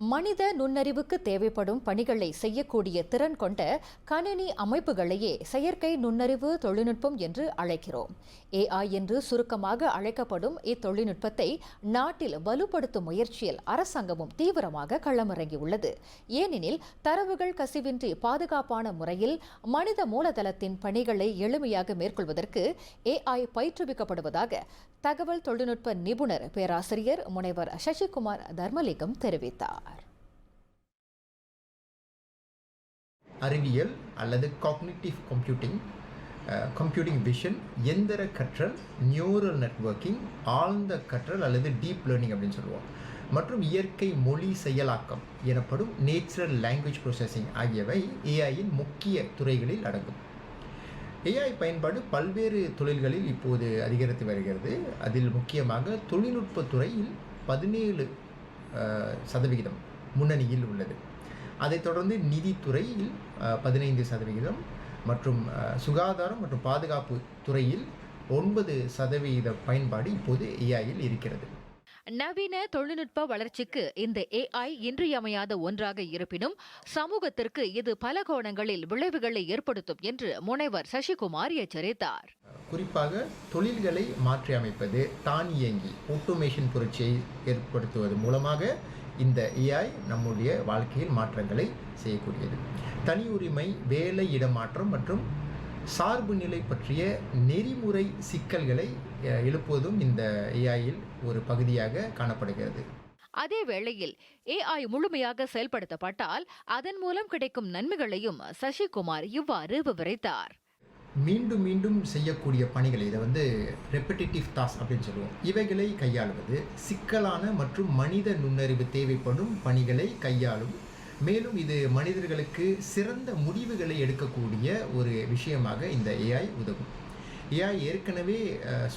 மனித நுண்ணறிவுக்கு தேவைப்படும் பணிகளை செய்யக்கூடிய திறன் கொண்ட கணினி அமைப்புகளையே செயற்கை நுண்ணறிவு தொழில்நுட்பம் என்று அழைக்கிறோம். ஏஐ என்று சுருக்கமாக அழைக்கப்படும் இத்தொழில்நுட்பத்தை நாட்டில் வலுப்படுத்தும் முயற்சியில் அரசாங்கமும் தீவிரமாக களமிறங்கியுள்ளது. ஏனெனில் தரவுகள் கசிவின்றி பாதுகாப்பான முறையில் மனித மூலதளத்தின் பணிகளை எளிமையாக மேற்கொள்வதற்கு ஏஐ பயிற்றுவிக்கப்படுவதாக தகவல் தொழில்நுட்ப நிபுணர் பேராசிரியர் முனைவர் சசிகுமார் தர்மலிங்கம் தெரிவித்தார். அறிவியல் அல்லது காக்னிட்டிவ் கம்ப்யூட்டிங் கம்ப்யூட்டிங் விஷன் எந்திர கற்றல் நியூரல் நெட்வொர்க்கிங் ஆழ்ந்த கற்றல் அல்லது டீப் லேர்னிங் அப்படின்னு சொல்லுவோம். மற்றும் இயற்கை மொழி செயலாக்கம் எனப்படும் நேச்சுரல் லாங்குவேஜ் ப்ரொசஸிங் ஆகியவை ஏஐயின் முக்கிய துறைகளில் அடங்கும். ஏஐ பயன்பாடு பல்வேறு தொழில்களில் இப்போது அதிகரித்து வருகிறது. அதில் முக்கியமாக தொழில்நுட்ப துறையில் பதினேழு சதவிகிதம் முன்னணியில் உள்ளது. அதைத் தொடர்ந்து நிதித்துறையில் பதினைந்து சதவிகிதம் மற்றும் சுகாதாரம் மற்றும் பாதுகாப்பு துறையில் ஒன்பது சதவிகித பயன்பாடு இப்போது ஏஐயில் இருக்கிறது. நவீன தொழில்நுட்ப வளர்ச்சிக்கு இந்த ஏஐ இன்றியமையாத ஒன்றாக இருப்பினும் சமூகத்திற்கு இது பல கோணங்களில் விளைவுகளை ஏற்படுத்தும் என்று முனைவர் சசிகுமார் எச்சரித்தார். குறிப்பாக தொழில்களை மாற்றி அமைப்பது தானியங்கி ஆட்டோமேஷன் புரட்சியை ஏற்படுத்துவது மூலமாக இந்த ஏஐ நம்முடைய வாழ்க்கையில் மாற்றங்களை செய்யக்கூடியது. தனி உரிமை வேலை இடமாற்றம் மற்றும் சார்பு நிலை பற்றிய நெறிமுறை சிக்கல்களை எழுப்புவதும் இந்த ஏஐயில் ஒரு பகுதியாக காணப்படுகிறது. அதே வேளையில் ஏஐ முழுமையாக செயல்படுத்தப்பட்டால் அதன் மூலம் கிடைக்கும் நன்மைகளையும் சசிகுமார் இவ்வாறு விவரித்தார். மீண்டும் மீண்டும் செய்யக்கூடிய பணிகள் இதை வந்து ரெப்படிட்டிவ் டாஸ்க் அப்படின்னு சொல்லுவோம். இவைகளை கையாளுவது சிக்கலான மற்றும் மனித நுண்ணறிவு தேவைப்படும் பணிகளை கையாளும் மேலும் இது மனிதர்களுக்கு சிறந்த முடிவுகளை எடுக்கக்கூடிய ஒரு விஷயமாக இந்த ஏஐ உதவும். ஏஐ ஏற்கனவே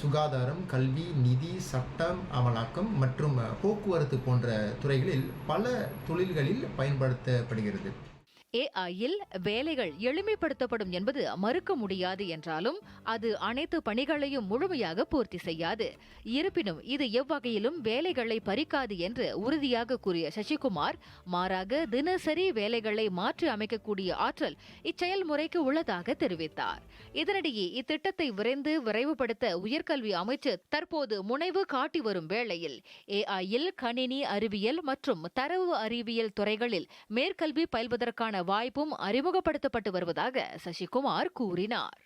சுகாதாரம் கல்வி நிதி சட்டம் அமலாக்கம் மற்றும் போக்குவரத்து போன்ற துறைகளில் பல தொழில்களில் பயன்படுத்தப்படுகிறது. ஏஐயில் வேலைகள் எளிமைப்படுத்தப்படும் என்பது மறுக்க முடியாது என்றாலும் அது அனைத்து பணிகளையும் முழுமையாக பூர்த்தி செய்யாது. இருப்பினும் இது எவ்வகையிலும் வேலைகளை பறிக்காது என்று உறுதியாக கூறிய சசிகுமார் மாறாக தினசரி வேலைகளை மாற்றி அமைக்கக்கூடிய ஆற்றல் இச்செயல்முறைக்கு உள்ளதாக தெரிவித்தார். இதனிடையே இத்திட்டத்தை விரைந்து விரைவுபடுத்த உயர்கல்வி அமைச்சு தற்போது முனைவு காட்டி வரும் வேளையில் ஏஐயில் கணினி அறிவியல் மற்றும் தரவு அறிவியல் துறைகளில் மேற்கல்வி பயில்வதற்கான வாய்ப்பும் அறிமுகப்படுத்தப்பட்டு வருவதாக சசிகுமார் கூறினார்.